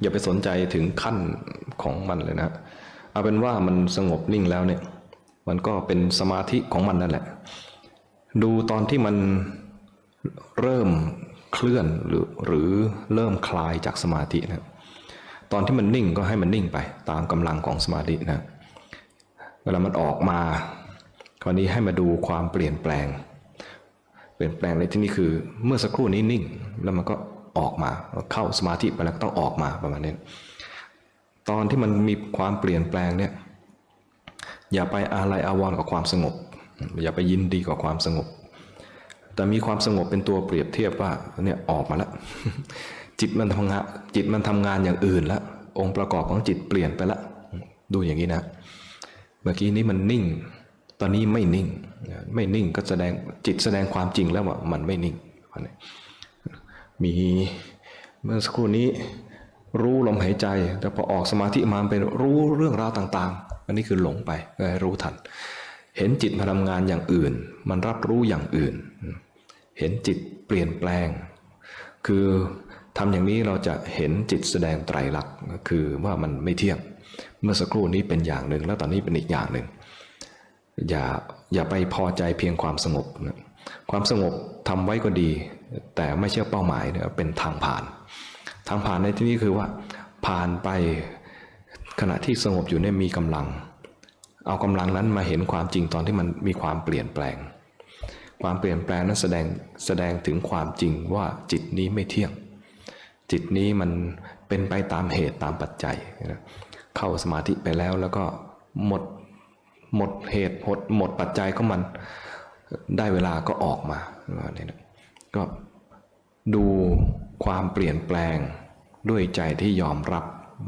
อย่าไปสนใจถึงขั้นของมันเลยนะเอาเป็นว่ามันสงบนิ่งแล้วเนี่ย มันก็เป็นสมาธิของมันนั่นแหละ ดูตอนที่มันเริ่มเคลื่อนหรือหรือเริ่มคลายจากสมาธินะตอนที่มันนิ่งก็ให้มันนิ่งไป ตามกำลังของสมาธินะเวลามันออกมาคราวนี้ให้มาดูความเปลี่ยนแปลง เปลี่ยนแปลงในที่นี้คือ เมื่อสักครู่นี้นิ่ง แล้วมันก็ ออกมาเข้าสมาธิไปแล้วก็ต้องออกมาประมาณนี้ตอนที่มันมีความเปลี่ยนแปลงเนี่ยอย่าไปอาลัยอาวรณ์กับความสงบ อย่าไปยินดีกับความสงบ แต่มีความสงบเป็นตัวเปรียบเทียบว่าเนี่ยออกมาแล้วจิตมันทำงานจิตมันทำงานอย่างอื่นแล้วองค์ประกอบของจิตเปลี่ยนไปแล้วดูอย่างนี้นะ เมื่อกี้นี้มันนิ่ง ตอนนี้ไม่นิ่ง ไม่นิ่งก็แสดงจิตแสดงความจริงแล้วว่ามันไม่นิ่ง มีเมื่อสักครู่นี้รู้ลมหายใจ แต่พอออกสมาธิมาเป็นรู้เรื่องราวต่าง ๆ อันนี้คือหลงไปก็ให้รู้ทัน เห็นจิตมาทำงานอย่างอื่น มันรับรู้อย่างอื่น เห็นจิตเปลี่ยนแปลง คือทำอย่างนี้เราจะเห็นจิตแสดงไตรลักษณ์คือว่ามันไม่เที่ยง เมื่อสักครู่นี้เป็นอย่างหนึ่ง แล้วตอนนี้เป็นอีกอย่างหนึ่ง อย่าอย่าไปพอใจเพียงความสงบ ความสงบทำไว้ก็ดี แต่ไม่ใช่เป้าหมายเนี่ยเป็นทางผ่าน ทางผ่านในที่นี้คือว่าผ่านไปขณะที่สงบอยู่เนี่ยมีกำลัง เอากำลังนั้นมาเห็นความจริงตอนที่มันมีความเปลี่ยนแปลง ความเปลี่ยนแปลงนั้นแสดงแสดงถึงความจริงว่าจิตนี้ไม่เที่ยง จิตนี้มันเป็นไปตามเหตุตามปัจจัย เข้าสมาธิไปแล้วแล้วก็หมดหมดเหตุหมดหมดปัจจัยของมันได้เวลาก็ออกมาเนี่ย ก็ดูความเปลี่ยนแปลงด้วยใจที่ยอมรับ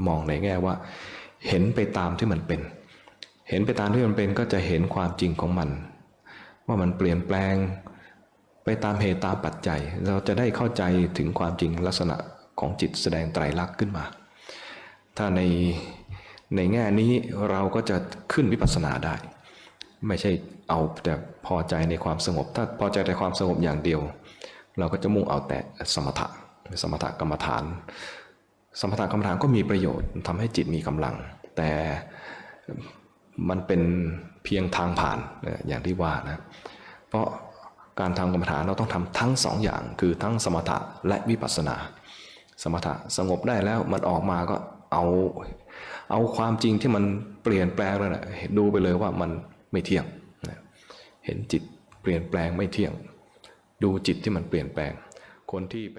มองในแง่ว่า เห็นไปตามที่มันเป็น เห็นไปตามที่มันเป็นก็จะเห็นความจริงของมัน ว่ามันเปลี่ยนแปลงไปตามเหตุตามปัจจัย เราจะได้เข้าใจถึงความจริงลักษณะของจิตแสดงไตรลักษณ์ขึ้นมา ถ้าในในแง่นี้เราก็จะขึ้นวิปัสสนาได้ ไม่ใช่เอาแต่พอใจในความสงบ ถ้าพอใจในความสงบอย่างเดียว เราก็จะมุ่งเอาแต่สมถะสมถกรรมฐาน สมถกรรมฐานก็มีประโยชน์ทำให้จิตมีกำลัง แต่มันเป็นเพียงทางผ่านอย่างที่ว่านะเพราะการทำกรรมฐานเราต้องทำทั้งสองอย่าง คือทั้งสมถะและวิปัสสนา สมถะสงบได้แล้วมันออกมาก็เอาเอาความจริงที่มันเปลี่ยนแปลงแล้วนะดูไปเลยว่ามันไม่เที่ยง เห็นจิตเปลี่ยนแปลงไม่เที่ยง ดูจิตที่มันเปลี่ยนแปลง คนที่ไป